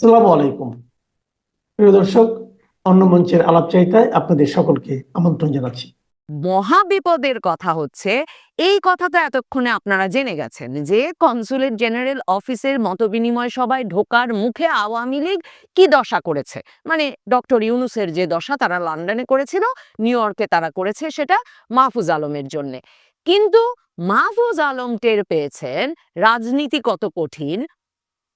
আসসালামু আলাইকুম। প্রিয় দর্শক, অন্য মঞ্চের আলাপচারিতায় আপনাদের সকলকে আমন্ত্রণ জানাচ্ছি। মহা বিপদের কথা হচ্ছে, এই এতক্ষণে আপনারা জেনে গেছেন যে কনসুলেট জেনারেল অফিসের ঢোকার মুখে আওয়ামী লীগ কি দশা করেছে? মানে ডক্টর ইউনুসের যে দশা তারা লন্ডনে করেছিল, নিউ ইয়র্কে তারা করেছে সেটা মাহফুজ আলমের জন্য। কিন্তু মাহফুজ আলম টের পেয়েছেন, রাজনীতি কত কঠিন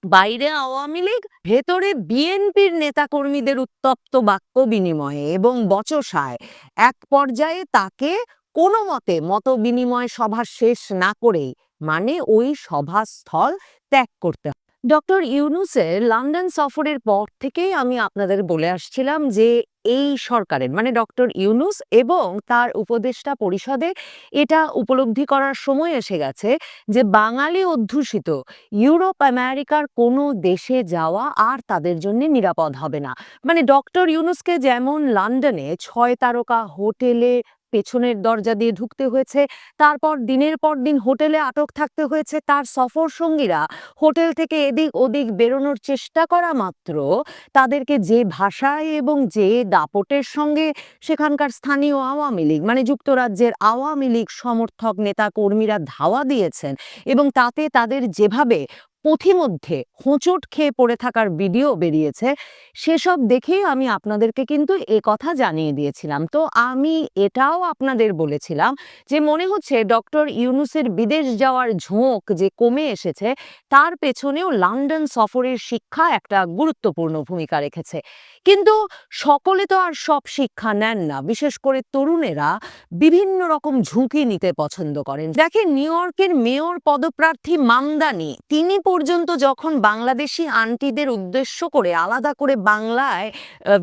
বাইরে আওয়ামী লীগ, ভেতরে বিএনপির নেতাকর্মীদের উত্তপ্ত বাক্য বিনিময়ে এবং বচসায় এক পর্যায়ে তাকে কোনো মতে মত বিনিময় সভা শেষ না করেই মানে ওই সভাস্থল ত্যাগ করতে। ডক্টর ইউনুসের লন্ডন সফরের পর থেকেই আমি আপনাদের বলে আসছিলাম যে এই সরকারের মানে ডক্টর ইউনুস এবং তার উপদেষ্টা পরিষদে এটা উপলব্ধি করার সময় এসে গেছে যে বাঙালি অধ্যুষিত ইউরোপ, আমেরিকার কোনো দেশে যাওয়া আর তাদের জন্য নিরাপদ হবে না। মানে ডক্টর ইউনুসকে যেমন লন্ডনে ছয় তারকা হোটেলে পেছনের দরজা দিয়ে ঢুকতে হয়েছে। তারপর দিনের পর দিন হোটেলে আটক থাকতে হয়েছে তার সফর সঙ্গীরা। হোটেল থেকে এদিক ওদিক বেরোনোর চেষ্টা করা মাত্র। তাদেরকে যে ভাষায় এবং যে দাপটের সঙ্গে সেখানকার স্থানীয় আওয়ামী লীগ মানে যুক্তরাজ্যের আওয়ামী লীগ সমর্থক নেতা কর্মীরা ধাওয়া দিয়েছেন এবং তাতে তাদের যেভাবে পথিমধ্যে হোঁচট খেয়ে পড়ে থাকার ভিডিও বেরিয়েছে, সেসব দেখেই আমি আপনাদেরকে কিন্তু এ কথা জানিয়ে দিয়েছিলাম। তো আমি এটাও আপনাদের বলেছিলাম যে মনে হচ্ছে ডক্টর ইউনুসের বিদেশ যাওয়ার ঝোঁক যে কমে এসেছে, তার পেছনেও লন্ডন সফরের শিক্ষা একটা গুরুত্বপূর্ণ ভূমিকা রেখেছে। কিন্তু সকলে তো আর সব শিক্ষা নেন না, বিশেষ করে তরুণেরা বিভিন্ন রকম ঝুঁকি নিতে পছন্দ করেন। দেখেন নিউ ইয়র্কের মেয়র পদপ্রার্থী মামদানি, তিনি পর্যন্ত যখন বাংলাদেশি আন্টিদের উদ্দেশ্য করে আলাদা করে বাংলায়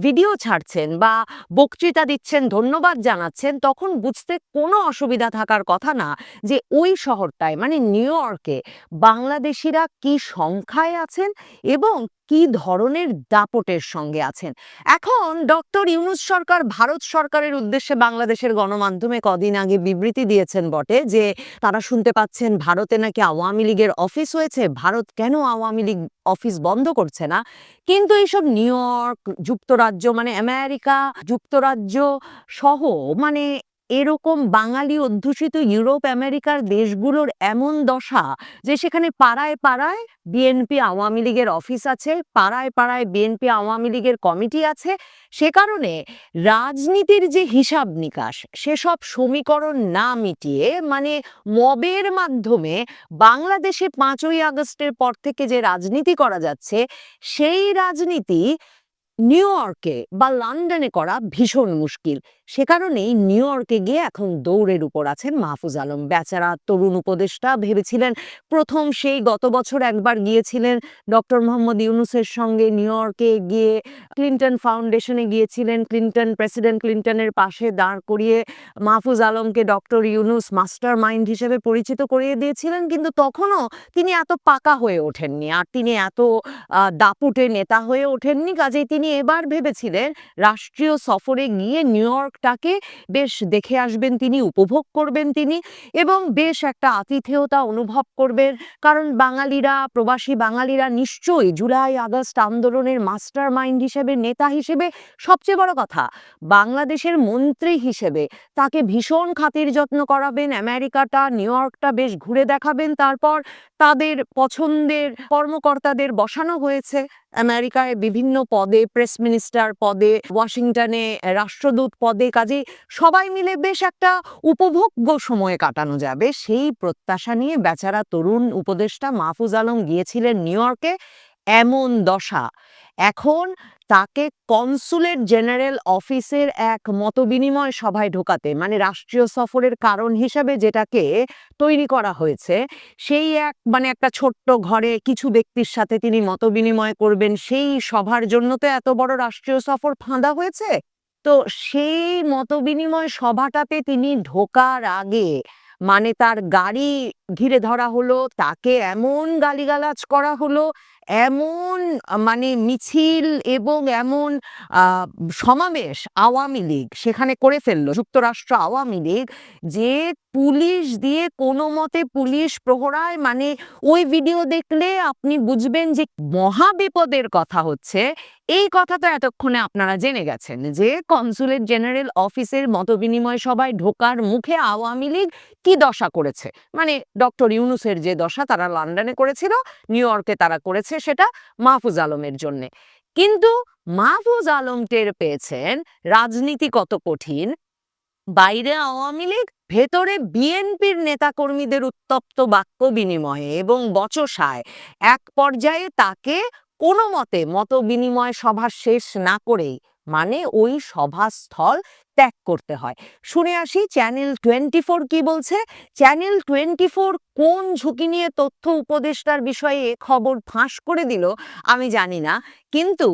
ভিডিও ছাড়ছেন বা বক্তৃতা দিচ্ছেন, ধন্যবাদ জানাচ্ছেন, তখন বুঝতে কোনো অসুবিধা থাকার কথা না যে ওই শহরটায় মানে নিউ ইয়র্কে বাংলাদেশিরা কি সংখ্যায় আছেন এবং কি ধরনের দাপটের সঙ্গে আছেন? এখন ডক্টর ইউনুস সরকার ভারত সরকারের উদ্দেশ্যে বাংলাদেশের গণমাধ্যমে কদিন আগে বিবৃতি দিয়েছেন বটে যে, তারা শুনতে পাচ্ছেন ভারতে নাকি আওয়ামী লীগের অফিস হয়েছে। ভারত কেন আওয়ামী লীগ অফিস বন্ধ করছে না? কিন্তু এইসব নিউ ইয়র্ক, যুক্তরাজ্য মানে আমেরিকা, যুক্তরাজ্য সহ মানে এরকম বাঙালি অধ্যুষিত ইউরোপ, আমেরিকার দেশগুলোর এমন দশা যে সেখানে পাড়ায় পাড়ায় বিএনপি আওয়ামী লীগের অফিস আছে, পাড়ায় পাড়ায় বিএনপি আওয়ামী লীগের কমিটি আছে। সে কারণে রাজনীতির যে হিসাব নিকাশ, সেসব সমীকরণ না মিটিয়ে মানে মবের মাধ্যমে বাংলাদেশে পাঁচই আগস্টের পর থেকে যে রাজনীতি করা যাচ্ছে, সেই রাজনীতি নিউ ইয়র্কে বা লন্ডনে করা ভীষণ মুশকিল। সে কারণেই নিউ ইয়র্কে গিয়ে এখন দৌড়ের উপর আছেন মাহফুজ আলম। বেচারা তরুণ উপদেষ্টা ভেবেছিলেন প্রথম সেই গত বছর একবার গিয়েছিলেন। ডক্টর মোহাম্মদ ইউনুসের সঙ্গে নিউ ইয়র্কে গিয়ে ক্লিন্টন ফাউন্ডেশনে গিয়েছিলেন। ক্লিন্টন, প্রেসিডেন্ট ক্লিন্টনের পাশে দাঁড় করিয়ে মাহফুজ আলমকে ডক্টর ইউনুস মাস্টার মাইন্ড হিসেবে পরিচিত করিয়ে দিয়েছিলেন। কিন্তু তখনও তিনি এত পাকা হয়ে ওঠেননি আর তিনি এত দাপুটে নেতা হয়ে ওঠেননি। কাজেই তিনি এবার ভেবেছিলেন রাষ্ট্রীয় সফরে গিয়ে নিউ ইয়র্কটাকে বেশ দেখে আসবেন তিনি, উপভোগ করবেন তিনি এবং বেশ একটা আতিথেয়তা অনুভব করবেন। কারণ বাঙালিরা, প্রবাসী বাঙালিরা নিশ্চয়ই জুলাই, আগস্ট আন্দোলনের মাস্টার মাইন্ড হিসেবে, নেতা হিসেবে সবচেয়ে বড় কথা, বাংলাদেশের মন্ত্রী হিসেবে তাকে ভীষণ খাতির যত্ন করাবেন। আমেরিকাটা, নিউ ইয়র্কটা বেশ ঘুরে দেখাবেন। তারপর তাদের পছন্দের কর্মকর্তাদের বসানো হয়েছে। আমেরিকায় বিভিন্ন পদে, প্রেস মিনিস্টার পদে, ওয়াশিংটনে, রাষ্ট্রদূত পদে, কাজে সবাই মিলে বেশ একটা উপভোগ্য সময়ে কাটানো যাবে। সেই প্রত্যাশা নিয়ে বেচারা তরুণ উপদেষ্টা মাহফুজ আলম গিয়েছিলেন নিউ ইয়র্কে। এমন দশা এখন তাকে কনসুলেট জেনারেল অফিসের এক মতবিনিময় সভায় ঢোকাতে মানে রাষ্ট্রীয় সফরের কারণ হিসাবে যেটাকে তৈরি করা হয়েছে, সেই এক মানে একটা ছোট্ট ঘরে কিছু ব্যক্তির সাথে তিনি মতবিনিময় করবেন, সেই সভার জন্য তো এত বড় রাষ্ট্রীয় সফর ফাঁদা হয়েছে? তো সেই মতবিনিময় সভাটাতে তিনি ঢোকার আগে মানে তার গাড়ি ঘিরে ধরা হলো, তাকে এমন গালিগালাজ করা হলো এমন মানে মিছিল এবং এমন সমাবেশ আওয়ামী লীগ সেখানে করে ফেলল, যুক্তরাষ্ট্র আওয়ামী লীগ, যে পুলিশ দিয়ে কোনো মতে পুলিশ প্রহরায় মানে ওই ভিডিও দেখলে আপনি বুঝবেন যে মহা বিপদের কথা হচ্ছে। এই কথা তো এতক্ষণে আপনারা জেনে গেছেন যে কনসুলেট জেনারেল অফিসের মতবিনিময় সভায় ঢোকার মুখে আওয়ামী লীগ কি দশা করেছে? মানে ডক্টর ইউনুসের যে দশা তারা লন্ডনে করেছিল নিউ ইয়র্কে তারা করেছে সেটা মাহফুজ আলমের জন্যে। কিন্তু মাহফুজ আলম টের পেয়েছেন, রাজনীতি কত কঠিন বাইরে আওয়ামী লীগ, ভেতরে বিএনপির নেতাকর্মীদের উত্তপ্ত বাক্য বিনিময়ে এবং বচসায়। এক পর্যায়ে তাকে কোনো মতে মত বিনিময় সভা শেষ না করেই মানে ওই সভাস্থল ত্যাগ করতে হয়। শুনে আসি চ্যানেল টোয়েন্টি ফোর কি বলছে? চ্যানেল টোয়েন্টি ফোর কোন ঝুঁকি নিয়ে তথ্য উপদেষ্টার বিষয়ে এ খবর ফাঁস করে দিল, আমি জানি না। কিন্তু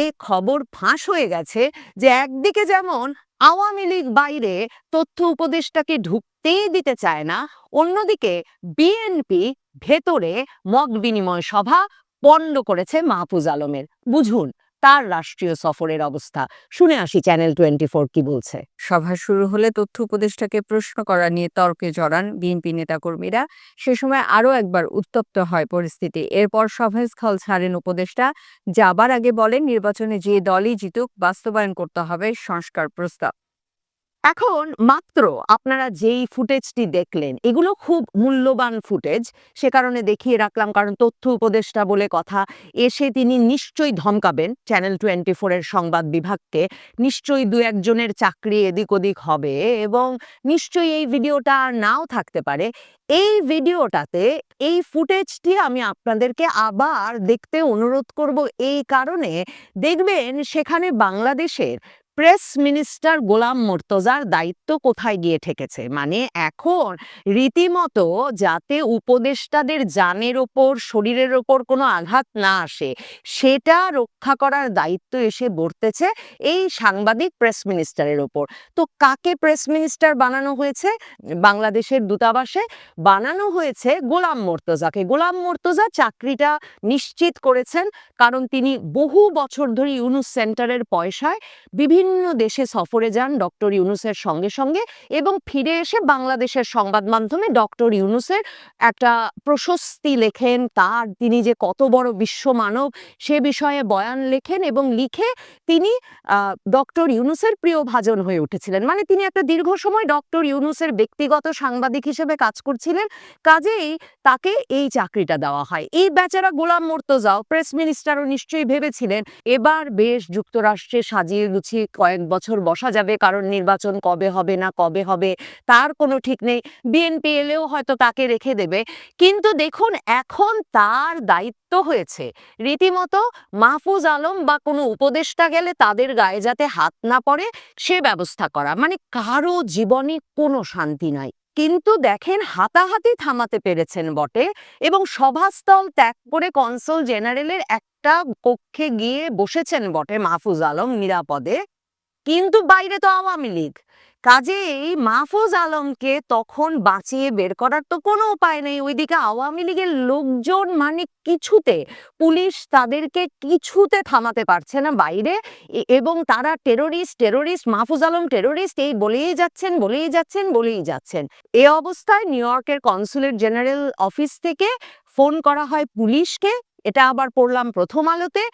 এ খবর ফাঁস হয়ে গেছে যে একদিকে যেমন আওয়ামী লীগ বাইরে তথ্য উপদেষ্টাকে ঢুকতেই দিতে চায় না। অন্যদিকে বিএনপি ভেতরে মত বিনিময় সভা পণ্ড করেছে মাহফুজ আলমের। বুঝুন তার রাষ্ট্রীয় সফরের অবস্থা। শুনে আসি চ্যানেল টোয়েন্টি ফোর কি বলছে। সভা শুরু হলে তথ্য উপদেষ্টাকে প্রশ্ন করা নিয়ে তর্কে জড়ান বিএনপি নেতাকর্মীরা। সে সময় আরও একবার উত্তপ্ত হয় পরিস্থিতি। এরপর সভাস্থল ছাড়েন উপদেষ্টা। যাবার আগে বলেন, নির্বাচনে যে দলই জিতুক, বাস্তবায়ন করতে হবে সংস্কার প্রস্তাব। এখন মাত্র আপনারা যেই ফুটেজটি দেখলেন, এগুলো খুব মূল্যবান ফুটেজ। সে কারণে দেখিয়ে রাখলাম, কারণ তথ্য উপদেষ্টা বলে কথা, এসে তিনি নিশ্চয়ই ধমকাবেন চ্যানেল টোয়েন্টি ফোরের সংবাদ বিভাগকে। নিশ্চয়ই দু একজনের চাকরি এদিক ওদিক হবে এবং নিশ্চয়ই এই ভিডিওটা আর নাও থাকতে পারে। এই ভিডিওটাতে, এই ফুটেজটি আমি আপনাদেরকে আবার দেখতে অনুরোধ করব এই কারণে। দেখবেন, সেখানে বাংলাদেশের প্রেস মিনিস্টার গোলাম মোর্তজার দায়িত্ব কোথায় গিয়ে ঠেকেছে? মানে এখন রীতিমতো যাতে উপদেষ্টাদের জানের ওপর, শরীরের ওপর কোনো আঘাত না আসে, সেটা রক্ষা করার দায়িত্ব এসে বর্তেছে এই সাংবাদিক প্রেস মিনিস্টারের ওপর। তো কাকে প্রেস মিনিস্টার বানানো হয়েছে? বাংলাদেশের দূতাবাসে বানানো হয়েছে গোলাম মোর্তজাকে। গোলাম মোর্তজা চাকরিটা নিশ্চিত করেছেন কারণ তিনি বহু বছর ধরে ইউনুস সেন্টারের পয়সায় বিভিন্ন দেশে সফরে যান ডক্টর ইউনুসের সঙ্গে সঙ্গে এবং ফিরে এসে বাংলাদেশের সংবাদ মাধ্যমে ডক্টর ইউনুসের একটা প্রশস্তি লেখেন, তার তিনি যে কত বড় বিশ্ব মানব সে বিষয়ে বয়ান লেখেন এবং লিখে তিনি ডক্টর ইউনুসের প্রিয় ভাজন হয়ে উঠেছিলেন। মানে তিনি একটা দীর্ঘ সময় ডক্টর ইউনুসের ব্যক্তিগত সাংবাদিক হিসেবে কাজ করছিলেন, কাজেই তাকে এই চাকরিটা দেওয়া হয়। এই বেচারা গোলাম মোর্তজাও প্রেস মিনিস্টারও নিশ্চয়ই ভেবেছিলেন, এবার বেশ যুক্তরাষ্ট্রে সাজিয়ে গুছিয়ে কয়েক বছর বসা যাবে, কারণ নির্বাচন কবে হবে না কবে হবে তার কোনো ঠিক নেই। বিএনপি এলেও হয়তো তাকে রেখে দেবে। কিন্তু দেখুন, এখন তার দায়িত্ব হয়েছে। রীতিমতো মাহফুজ আলম বা কোনো উপদেষ্টা গেলে তাদের গায়ে যাতে হাত না পড়ে, সে ব্যবস্থা করা। মানে কারও জীবনে কোনো শান্তি নাই। কিন্তু দেখেন, হাতাহাতি থামাতে পেরেছেন বটে এবং সভাস্থল ত্যাগ করে কনসল জেনারেলের একটা কক্ষে গিয়ে বসেছেন বটে মাহফুজ আলম নিরাপদে। কিন্তু বাইরে তো আওয়ামী লীগ। কাজেই মাহফুজ আলমকে তখন বাঁচিয়ে বের করার তো কোনো উপায় নেই। ওইদিকে আওয়ামী লীগের লোকজন মানে কিছুতে পুলিশ তাদেরকে কিছুতে থামাতে পারছে না বাইরে। এবং তারা terrorist terrorist, Mahfuz Alam terrorist, এই বলেই যাচ্ছেন বলেই যাচ্ছেন বলেই যাচ্ছেন। এ অবস্থায় নিউ ইয়র্কের কনসুলেট জেনারেল অফিস থেকে ফোন করা হয় পুলিশকে। এটা আবার পড়লাম প্রথম আলোতে।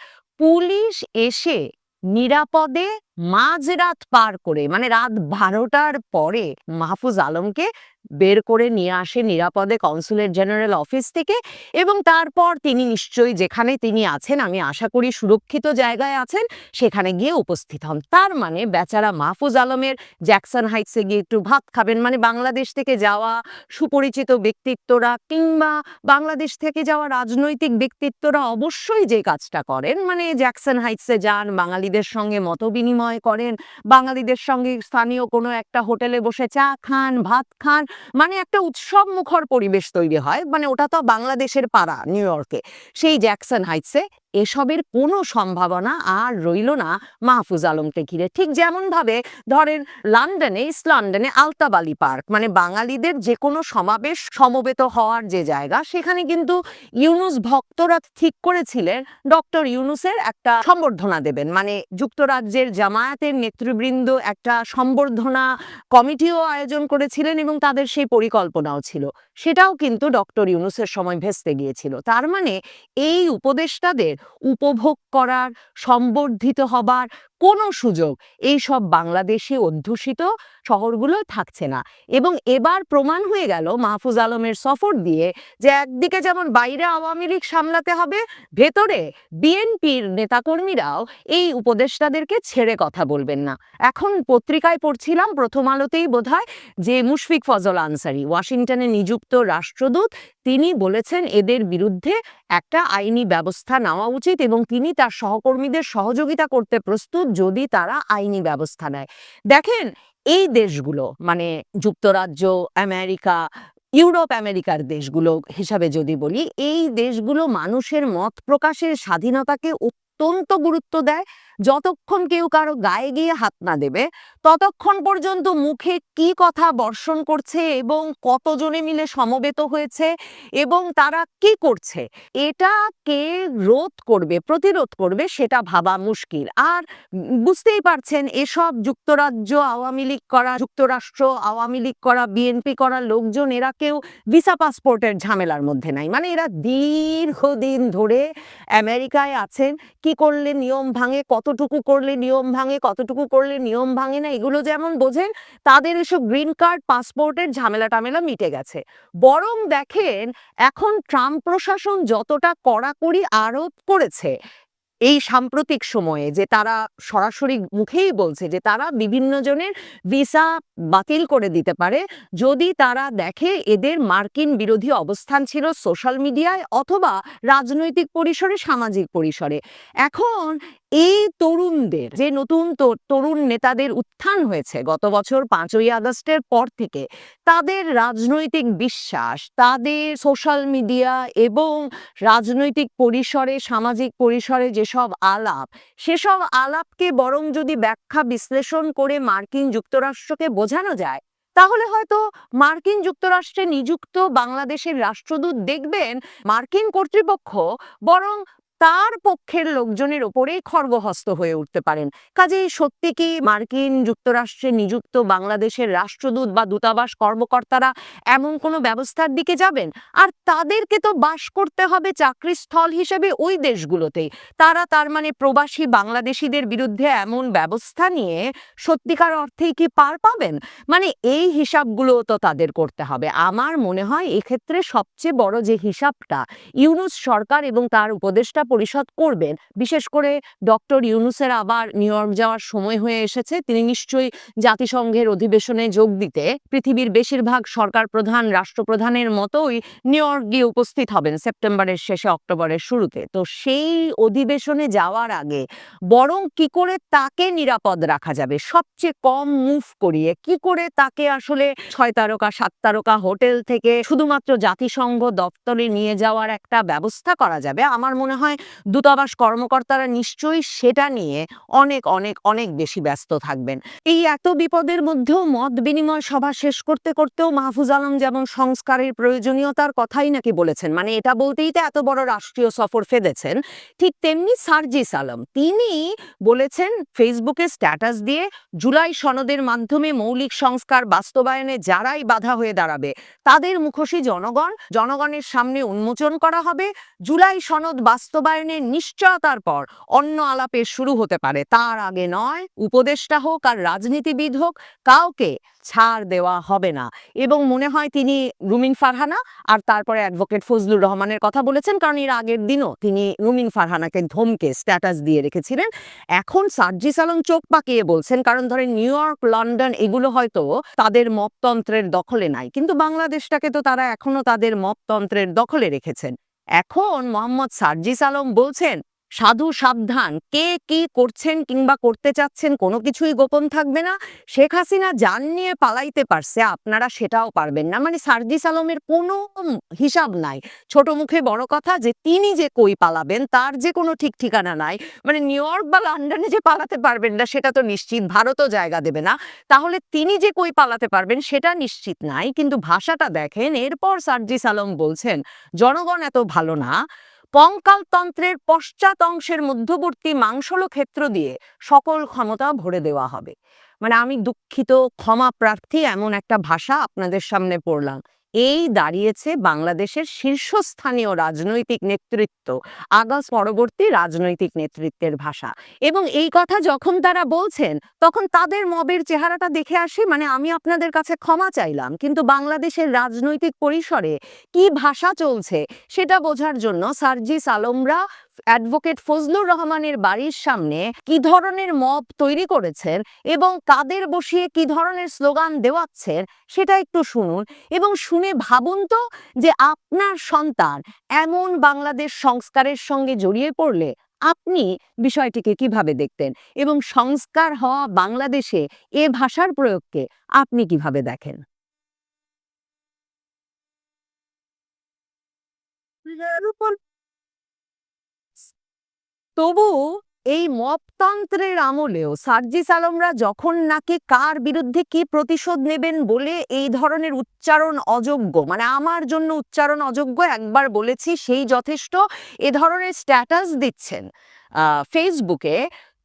পুলিশ এসে নিরাপদে মাঝরাত পার করে মানে রাত বারোটার পরে মাহফুজ আলমকে বের করে নিয়ে আসে নিরাপদে কনসুলেট জেনারেল অফিস থেকে এবং তারপর তিনি নিশ্চয়ই যেখানে তিনি আছেন, আমি আশা করি সুরক্ষিত জায়গায় আছেন, সেখানে গিয়ে উপস্থিত হন। তার মানে বেচারা মাহফুজ আলমের জ্যাকসন হাইটসে গিয়ে একটু ভাত খাবেন মানে বাংলাদেশ থেকে যাওয়া সুপরিচিত ব্যক্তিত্বরা কিংবা বাংলাদেশ থেকে যাওয়া রাজনৈতিক ব্যক্তিত্বরা অবশ্যই যে কাজটা করেন মানে জ্যাকসন হাইটসে যান, বাঙালিদের সঙ্গে মত বিনিময় করেন, বাঙালিদের সঙ্গে স্থানীয় কোনো একটা হোটেলে বসে চা খান, ভাত খান মানে একটা উৎসব মুখর পরিবেশ তৈরি হয়। মানে ওটা তো বাংলাদেশের পাড়া নিউ ইয়র্কে সেই জ্যাকসন হাইটসে এসবের কোনো সম্ভাবনা আর রইল না মাহফুজ আলমকে ঘিরে। ঠিক যেমন ভাবে ধরেন লন্ডনে, ইস্ট লন্ডনে আলতাবালি পার্ক মানে বাঙালিদের যে কোনো সমাবেশ সমবেত হওয়ার যে জায়গা, সেখানে কিন্তু ইউনুস ভক্তরা ঠিক করেছিলেন ডক্টর ইউনুসের একটা সম্বর্ধনা দেবেন। মানে যুক্তরাজ্যের জামায়াতের নেতৃবৃন্দ একটা সম্বর্ধনা কমিটিও আয়োজন করেছিলেন এবং তাদের সেই পরিকল্পনাও ছিল। সেটাও কিন্তু ডক্টর ইউনুসের সময় ভেস্তে গিয়েছিল। তার মানে এই উপদেষ্টাদের উপভোগ করার সম্বর্ধিত হবার কোনো সুযোগ এই সব বাংলাদেশে অধ্যুষিত শহরগুলো থাকছে না। এবং এবার প্রমাণ হয়ে গেল মাহফুজ আলমের সফর দিয়ে যে একদিকে যেমন বাইরে আওয়ামী লীগ সামলাতে হবে, ভেতরে বিএনপির নেতাকর্মীরাও এই উপদেষ্টাদেরকে ছেড়ে কথা বলবেন না। এখন পত্রিকায় পড়ছিলাম, প্রথম আলোতেই বোধহয় যে মুশফিক ফজল আনসারি, ওয়াশিংটনে নিযুক্ত রাষ্ট্রদূত, তিনি বলেছেন এদের বিরুদ্ধে একটা আইনি ব্যবস্থা নেওয়া উচিত এবং তিনি তার সহকর্মীদের সহযোগিতা করতে প্রস্তুত যদি তারা আইনি ব্যবস্থা নেয়। দেখেন, এই দেশগুলো মানে যুক্তরাজ্য, আমেরিকা, ইউরোপ আমেরিকার দেশগুলো হিসাবে যদি বলি, এই দেশগুলো মানুষের মত প্রকাশের স্বাধীনতাকে অত্যন্ত গুরুত্ব দেয় যতক্ষণ কেউ কারও গায়ে গিয়ে হাত না দেবে, ততক্ষণ পর্যন্ত মুখে কি কথা বর্ষণ করছে এবং কতজনে মিলে সমবেত হয়েছে এবং তারা কি করছে, এটা কে রোধ করবে, প্রতিরোধ করবে সেটা ভাবা মুশকিল। আর বুঝতেই পারছেন, এসব যুক্তরাজ্য, আওয়ামী লীগ করা, যুক্তরাষ্ট্র, আওয়ামী লীগ করা বিএনপি করা লোকজন, এরা কেউ ভিসা পাসপোর্টের ঝামেলার মধ্যে নাই। মানে এরা দীর্ঘদিন ধরে আমেরিকায় আছেন, কি করলে নিয়ম ভাঙে কতটুকু করলে নিয়ম ভাঙে, কতটুকু করলে নিয়ম ভাঙে না, এগুলো যেমন বোঝেন, তাদের এসব গ্রিন কার্ড, পাসপোর্টের ঝামেলা টামেলা মিটে গেছে। বরং দেখেন, এখন ট্রাম্প প্রশাসন যতটা কড়াকড়ি আরোপ করেছে, এই সাম্প্রতিক সময়ে যে তারা সরাসরি মুখেই বলছে যে তারা বিভিন্ন জনের ভিসা বাতিল করে দিতে পারে, যদি তারা দেখে এদের মার্কিন বিরোধী অবস্থান ছিল সোশ্যাল মিডিয়ায় অথবা রাজনৈতিক পরিসরে, সামাজিক পরিসরে। এখন এই তরুণদের, যে নতুন তরুণ নেতাদের উত্থান হয়েছে গত বছর পাঁচই আগস্টের পর থেকে, তাদের রাজনৈতিক বিশ্বাস, তাদের সোশ্যাল মিডিয়া এবং রাজনৈতিক পরিসরে, সামাজিক পরিসরে যেসব আলাপ, সেসব আলাপকে বরং যদি ব্যাখ্যা বিশ্লেষণ করে মার্কিন যুক্তরাষ্ট্রকে বোঝানো যায়, তাহলে হয়তো মার্কিন যুক্তরাষ্ট্রে নিযুক্ত বাংলাদেশের রাষ্ট্রদূত দেখবেন মার্কিন কর্তৃপক্ষ বরং তার পক্ষের লোকজনের ওপরেই খর্গহস্ত হয়ে উঠতে পারেন। কাজেই সত্যি কি মার্কিন যুক্তরাষ্ট্রে নিযুক্ত বাংলাদেশের রাষ্ট্রদূত বা দূতাবাস কর্মকর্তারা এমন কোনো ব্যবস্থার দিকে যাবেন? আর তাদেরকে তো বাস করতে হবে চাকরিস্থল হিসেবে ওই দেশগুলোতেই তারা তার মানে প্রবাসী বাংলাদেশিদের বিরুদ্ধে এমন ব্যবস্থা নিয়ে সত্যিকার অর্থেই কি পার পাবেন? মানে এই হিসাবগুলো তো তাদের করতে হবে। আমার মনে হয় এক্ষেত্রে সবচেয়ে বড় যে হিসাবটা, ইউনুস সরকার এবং তার উপদেষ্টা পরিষদ করবেন। বিশেষ করে ডক্টর ইউনুসের আবার নিউ ইয়র্ক যাওয়ার সময় হয়ে এসেছে। তিনি নিশ্চয়ই জাতিসংঘের অধিবেশনে যোগ দিতে পৃথিবীর বেশিরভাগ সরকার প্রধান, রাষ্ট্রপ্রধানের মতোই নিউ ইয়র্ক গিয়ে উপস্থিত হবেন সেপ্টেম্বরের শেষে, অক্টোবরের শুরুতে। তো সেই অধিবেশনে যাওয়ার আগে বরং কি করে তাকে নিরাপদ রাখা যাবে? সবচেয়ে কম মুভ করিয়ে কি করে তাকে আসলে ছয় তারকা, সাত তারকা হোটেল থেকে শুধুমাত্র জাতিসংঘ দপ্তরে নিয়ে যাওয়ার একটা ব্যবস্থা করা যাবে? আমার মনে হয় দূতাবাস কর্মকর্তারা নিশ্চয়ই সেটা নিয়ে অনেক অনেক অনেক বেশি ব্যস্ত থাকবেন। এই এত বিপদের মধ্যেও মত বিনিময় সভা শেষ করতে করতেও মাহফুজ আলম যেমন সংস্কারের প্রয়োজনীয়তার কথাই নাকি বলেছেন মানে এটা বলতেই তো এত বড় রাষ্ট্রীয় সফর ফেলেছেন ঠিক তেমনি সার্জিস আলম। তিনি বলেছেন, ফেসবুকে স্ট্যাটাস দিয়ে জুলাই সনদের মাধ্যমে মৌলিক সংস্কার বাস্তবায়নে যারাই বাধা হয়ে দাঁড়াবে, তাদের মুখোশী জনগণ, জনগণের সামনে উন্মোচন করা হবে, জুলাই সনদ বাস্তবায়নের নিশ্চয়তার পর অন্য আলাপের শুরু হতে পারে। তার আগে নয়, উপদেষ্টা হোক আর রাজনীতিবিদ হোক, কাউকে ছাড় দেওয়া হবে না। এবং মনে হয় তিনি রুমিন ফারহানা আর তারপরে অ্যাডভোকেট ফজলুর রহমানের কথা বলেছেন, কারণ এর আগের দিনও তিনি রুমিন ফারহানাকে ধমকে স্ট্যাটাস দিয়ে রেখেছিলেন। এখন সার্জিস আলম চোখ পাকিয়ে বলছেন, কারণ ধরেন নিউ ইয়র্ক, লন্ডন এগুলো হয়তো তাদের মপতন্ত্রের দখলে নাই। কিন্তু বাংলাদেশটাকে তো তারা এখনও তাদের মপতন্ত্রের দখলে রেখেছেন। এখন মোহাম্মদ সার্জিস আলম বলছেন সাধু সাবধান, কে কি করছেন কিংবা করতে চাচ্ছেন কোনো কিছুই গোপন থাকবে না। শেখ হাসিনা যান নিয়ে পালাইতে পারছে, আপনারা সেটাও পারবেন না। মানে সার্জিস আলমের কোনো হিসাব নাই। ছোট মুখে বড় কথা যে তিনি যে কই পালাবেন, তার যে কোনো ঠিক ঠিকানা নাই। মানে নিউ ইয়র্ক বা লন্ডনে যে পালাতে পারবেন না, সেটা তো নিশ্চিত, ভারতও জায়গা দেবে না। তাহলে তিনি যে কই পালাতে পারবেন, সেটা নিশ্চিত নাই। কিন্তু ভাষাটা দেখেন, এরপর সার্জিস আলম বলছেন, জনগণ এত ভালো না। কঙ্কালতন্ত্রের পশ্চাৎ অংশের মধ্যবর্তী মাংসল ক্ষেত্র দিয়ে সকল ক্ষমতা ভরে দেওয়া হবে। মানে আমি দুঃখিত, ক্ষমা প্রার্থী এমন একটা ভাষা আপনাদের সামনে পড়লাম। এই দাঁড়িয়েছে বাংলাদেশের শীর্ষস্থানীয় রাজনৈতিক নেতৃত্ব আগাস পরবর্তী রাজনৈতিক নেতৃত্বের ভাষা। এবং এই কথা যখন তারা বলছেন, তখন তাদের মবের চেহারাটা দেখে আসি মানে আমি আপনাদের কাছে ক্ষমা চাইলাম, কিন্তু বাংলাদেশের রাজনৈতিক পরিসরে কি ভাষা চলছে, সেটা বোঝার জন্য সার্জিস আলমরা অ্যাডভোকেট ফজলুর রহমানের বাড়ির সামনে কি ধরনের মব তৈরি করেছেন এবং কাদের বসিয়ে কি ধরনের স্লোগান দেওয়াচ্ছেন সেটা একটু শুনুন। এবং শুনে ভাবুন তো যে আপনার সন্তান এমন বাংলাদেশ সংস্কারের সঙ্গে জড়িয়ে পড়লে আপনি বিষয়টিকে কীভাবে দেখতেন এবং সংস্কার হওয়া বাংলাদেশে এ ভাষার প্রয়োগকে আপনি কীভাবে দেখেন? তবু এই মপতন্ত্রের আমলেও সার্জিস আলমরা যখন নাকি কার বিরুদ্ধে কি প্রতিশোধ নেবেন বলে এই ধরনের উচ্চারণ অযোগ্য মানে আমার জন্য উচ্চারণ অযোগ্য একবার বলেছি সেই যথেষ্ট এ ধরনের স্ট্যাটাস দিচ্ছেন ফেসবুকে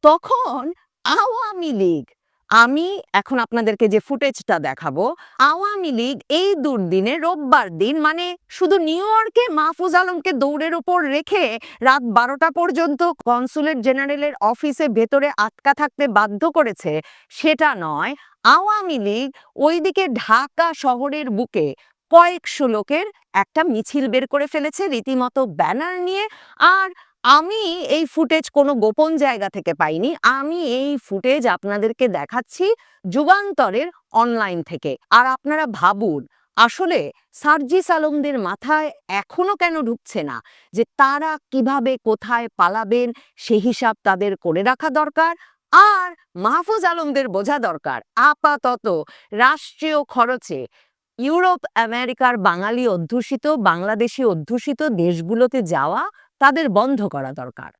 তখন আওয়ামী লীগ আমি এখন আপনাদেরকে যে ফুটেজটা দেখাবো, আওয়ামী লীগ এই দুর্দিনে রোববার দিন মানে শুধু নিউ ইয়র্কে মাহফুজ আলমকে দৌড়ের ওপর রেখে রাত বারোটা পর্যন্ত কনসুলেট জেনারেলের অফিসে ভেতরে আটকা থাকতে বাধ্য করেছে, সেটা নয়, আওয়ামী লীগ ওইদিকে ঢাকা শহরের বুকে কয়েকশো লোকের একটা মিছিল বের করে ফেলেছে, রীতিমতো ব্যানার নিয়ে, আর আমি এই ফুটেজ কোনো গোপন জায়গা থেকে পাইনি। আমি এই ফুটেজ আপনাদেরকে দেখাচ্ছি যুগান্তরের অনলাইন থেকে। আর আপনারা ভাবুন, আসলে সার্জিস আলমদের মাথায় এখনও কেন ঢুকছে না? যে তারা কীভাবে কোথায় পালাবেন, সে হিসাব তাদের করে রাখা দরকার। আর মাহফুজ আলমদের বোঝা দরকার, আপাতত রাষ্ট্রীয় খরচে ইউরোপ, আমেরিকার বাঙালি অধ্যুষিত, বাংলাদেশি অধ্যুষিত দেশগুলোতে যাওয়া তাদের বন্ধ করা দরকার।